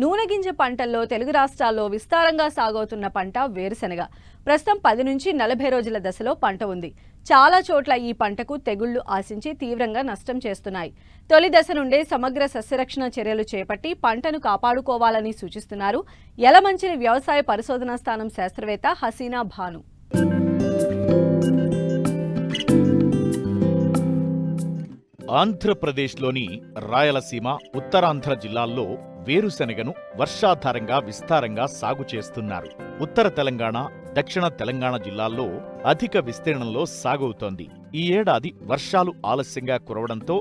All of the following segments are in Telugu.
నూనెగింజ పంటల్లో తెలుగు రాష్ట్రాల్లో విస్తారంగా సాగవుతున్న పంట వేరుశెనగ. ప్రస్తుతం పది నుంచి నలభై రోజుల దశలో పంట ఉంది. చాలా చోట్ల ఈ పంటకు తెగుళ్ళు ఆశించి తీవ్రంగా నష్టం చేస్తున్నాయి. తొలి దశ నుండే సమగ్ర సస్యరక్షణ చర్యలు చేపట్టి పంటను కాపాడుకోవాలని సూచిస్తున్నారు యలమంచిలి వ్యవసాయ పరిశోధనా స్థానం శాస్త్రవేత్త హసీనా భాను. ఆంధ్రప్రదేశ్లోని రాయలసీమ ఉత్తరాంధ్ర జిల్లాల్లో వేరుశెనగను వర్షాధారంగా విస్తారంగా సాగు చేస్తున్నారు. ఉత్తర తెలంగాణ దక్షిణ తెలంగాణ జిల్లాల్లో అధిక విస్తీర్ణంలో సాగవుతోంది. ఈ ఏడాది వర్షాలు ఆలస్యంగా కురవడంతో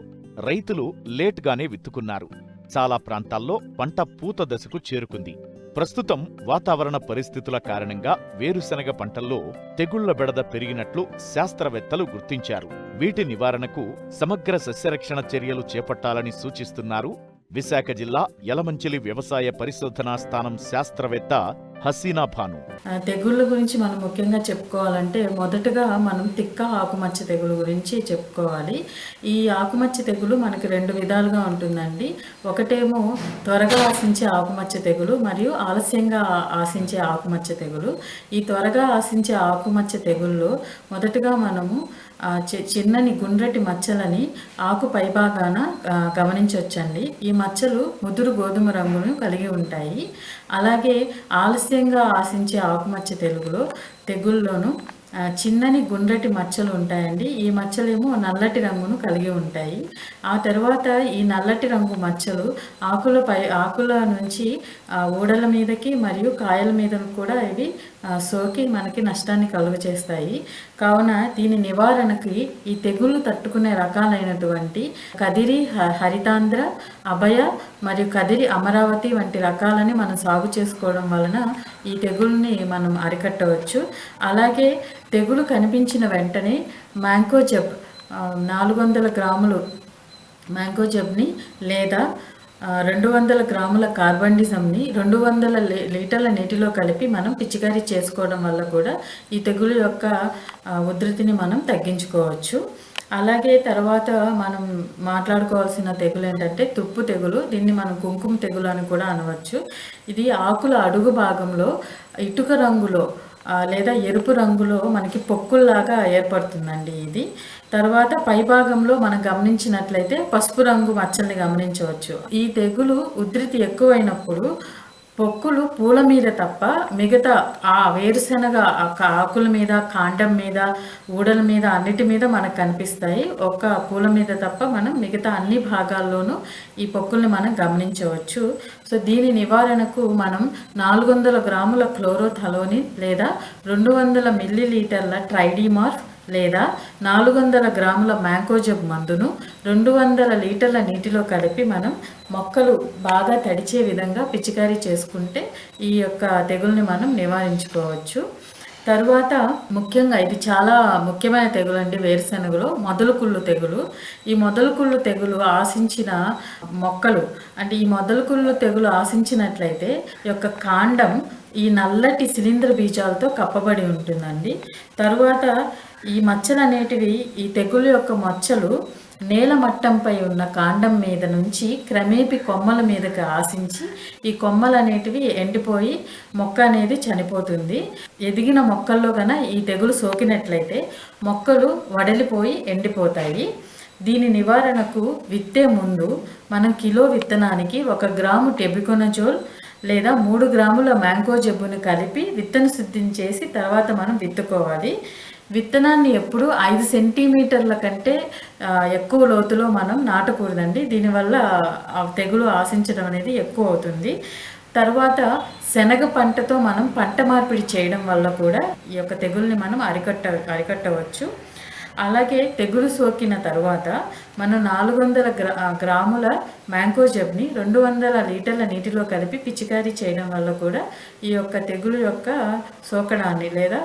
రైతులు లేట్గానే విత్తుకున్నారు. చాలా ప్రాంతాల్లో పంట పూత దశకు చేరుకుంది. ప్రస్తుతం వాతావరణ పరిస్థితుల కారణంగా వేరుశెనగ పంటల్లో తెగుళ్ళ బెడద పెరిగినట్లు శాస్త్రవేత్తలు గుర్తించారు. వీటి నివారణకు సమగ్ర సస్యరక్షణ చర్యలు చేపట్టాలని సూచిస్తున్నారు విశాఖ జిల్లా యలమంచిలి వ్యవసాయ పరిశోధనా స్థానం శాస్త్రవేత్త హసీనా భాను. తెగుళ్ళ గురించి మనం ముఖ్యంగా చెప్పుకోవాలంటే మొదటగా మనం తిక్క ఆకుమచ్చ తెగులు గురించి చెప్పుకోవాలి. ఈ ఆకుమచ్చ తెగులు మనకి రెండు విధాలుగా ఉంటుందండి. ఒకటేమో త్వరగా ఆశించే ఆకుమచ్చ తెగులు మరియు ఆలస్యంగా ఆశించే ఆకుమచ్చ తెగులు. ఈ త్వరగా ఆశించే ఆకుమచ్చ తెగుల్లో మొదటగా మనము చి- చిన్నని గుండ్రటి మచ్చలని ఆకు పైభాగాన గమనించవచ్చండి. ఈ మచ్చలు ముదురు గోధుమ రంగును కలిగి ఉంటాయి. అలాగే ఆలస్య రహస్యంగా ఆశించే ఆకుమచ్చ తెలుగులో తెగుల్లోనూ చిన్నని గుండ్రటి మచ్చలు ఉంటాయండి. ఈ మచ్చలేమో నల్లటి రంగును కలిగి ఉంటాయి. ఆ తర్వాత ఈ నల్లటి రంగు మచ్చలు ఆకుల పై ఆకుల నుంచి ఊడల మీదకి మరియు కాయల మీద కూడా ఇవి సోకి మనకి నష్టాన్ని కలుగచేస్తాయి కావున దీని నివారణకి ఈ తెగుళ్ళు తట్టుకునే రకాలైనటువంటి కదిరి హ- హరితాంధ్ర అభయ మరియు కదిరి అమరావతి వంటి రకాలని మనం సాగు చేసుకోవడం వలన ఈ తెగుల్ని మనం అరికట్టవచ్చు. అలాగే తెగులు కనిపించిన వెంటనే మ్యాంకోజెబ్ నాలుగు వందల గ్రాములు మ్యాంగోజబ్ని లేదా రెండు వందల గ్రాముల కార్బండిజంని రెండు వందల లీటర్ల నీటిలో కలిపి మనం పిచికారీ చేసుకోవడం వల్ల కూడా ఈ తెగులు యొక్క ఉధృతిని మనం తగ్గించుకోవచ్చు. అలాగే తర్వాత మనం మాట్లాడుకోవాల్సిన తెగులు ఏంటంటే తుప్పు తెగులు దీన్ని మనం కుంకుమ తెగులు అని కూడా అనవచ్చు. ఇది ఆకుల అడుగు భాగంలో ఇటుక రంగులో లేదా ఎరుపు రంగులో మనకి పొక్కుల్లాగా ఏర్పడుతుందండి ఇది. తర్వాత పైభాగంలో మనం గమనించినట్లయితే పసుపు రంగు మచ్చల్ని గమనించవచ్చు. ఈ తెగులు ఉధృతి ఎక్కువైనప్పుడు పొక్కులు పూల మీద తప్ప మిగతా ఆ వేరుశెనగ ఆకుల మీద కాండం మీద ఊడల మీద అన్నిటి మీద మనకు కనిపిస్తాయి. ఒక పూల మీద తప్ప మనం మిగతా అన్ని భాగాల్లోనూ ఈ పొక్కుల్ని మనం గమనించవచ్చు. సో దీని నివారణకు మనం నాలుగు వందల గ్రాముల క్లోరోథలోనిన్ లేదా రెండు వందల మిల్లీ లీటర్ల ట్రైడీమార్ఫ్ లేదా నాలుగు వందల గ్రాముల మ్యాంకోజబ్ మందును రెండు వందల లీటర్ల నీటిలో కలిపి మనం మొక్కలు బాగా తడిచే విధంగా పిచికారీ చేసుకుంటే ఈ యొక్క తెగుల్ని మనం నివారించుకోవచ్చు. తరువాత ముఖ్యంగా ఇది చాలా ముఖ్యమైన తెగులు అండి వేరుశెనగలో మొదలు కుళ్ళు తెగులు. ఈ మొదలు కుళ్ళు తెగులు ఆశించిన మొక్కలు అంటే ఈ మొదలు కుళ్ళు తెగులు ఆశించినట్లయితే యొక్క కాండం ఈ నల్లటి శిలీంద్ర బీజాలతో కప్పబడి ఉంటుందండి. తరువాత ఈ మచ్చలు అనేటివి ఈ తెగులు యొక్క మచ్చలు నేల మట్టంపై ఉన్న కాండం మీద నుంచి క్రమేపి కొమ్మల మీదకి ఆశించి ఈ కొమ్మలు అనేటివి ఎండిపోయి మొక్క అనేది చనిపోతుంది. ఎదిగిన మొక్కల్లో కన ఈ తెగులు సోకినట్లయితే మొక్కలు వడలిపోయి ఎండిపోతాయి. దీని నివారణకు విత్తే ముందు మనం కిలో విత్తనానికి ఒక గ్రాము టెబికొనజోల్ లేదా మూడు గ్రాముల మ్యాంగో జబ్బును కలిపి విత్తన శుద్ధిని చేసి తర్వాత మనం విత్తుకోవాలి. విత్తనాన్ని ఎప్పుడు ఐదు సెంటీమీటర్ల కంటే ఎక్కువ లోతులో మనం నాటకూడదండి. దీనివల్ల తెగులు ఆశించడం అనేది ఎక్కువ అవుతుంది. తర్వాత శనగ పంటతో మనం పంట మార్పిడి చేయడం వల్ల కూడా ఈ యొక్క తెగుల్ని మనం అరికట్ట అరికట్టవచ్చు. అలాగే తెగులు సోకిన తర్వాత మనం నాలుగు వందల గ్రా గ్రాముల మ్యాంగో జబ్ని రెండు వందల లీటర్ల నీటిలో కలిపి పిచికారీ చేయడం వల్ల కూడా ఈ యొక్క తెగులు యొక్క సోకడాన్ని లేదా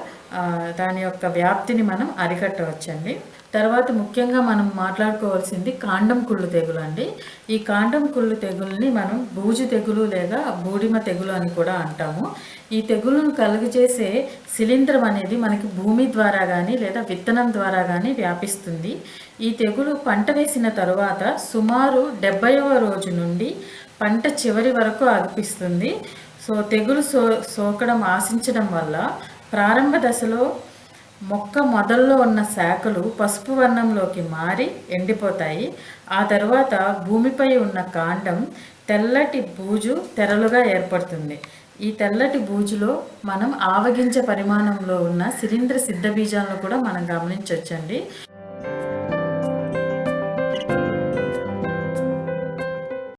దాని యొక్క వ్యాప్తిని మనం అరికట్టవచ్చండి. తర్వాత ముఖ్యంగా మనం మాట్లాడుకోవాల్సింది కాండం కుళ్ళు తెగులు అండి. ఈ కాండం కుళ్ళు తెగుల్ని మనం బూజు తెగులు లేదా బూడిమ తెగులు అని కూడా అంటాము. ఈ తెగులును కలుగజేసే శిలీంధ్రం అనేది మనకి భూమి ద్వారా కానీ లేదా విత్తనం ద్వారా కానీ వ్యాపిస్తుంది. ఈ తెగులు పంట వేసిన తరువాత సుమారు డెబ్బైవ రోజు నుండి పంట చివరి వరకు అగిపిస్తుంది సో తెగులు సో సోకడం ఆశించడం వల్ల ప్రారంభ దశలో మొక్క మొదల్లో ఉన్న శాఖలు పసుపు వర్ణంలోకి మారి ఎండిపోతాయి. ఆ తర్వాత భూమిపై ఉన్న కాండం తెల్లటి బూజు తెరలుగా ఏర్పడుతుంది. ఈ తెల్లటి బూజులో మనం ఆవగింజ పరిమాణంలో ఉన్న శిలీంద్ర సిద్ధ బీజాలను కూడా మనం గమనించవచ్చండి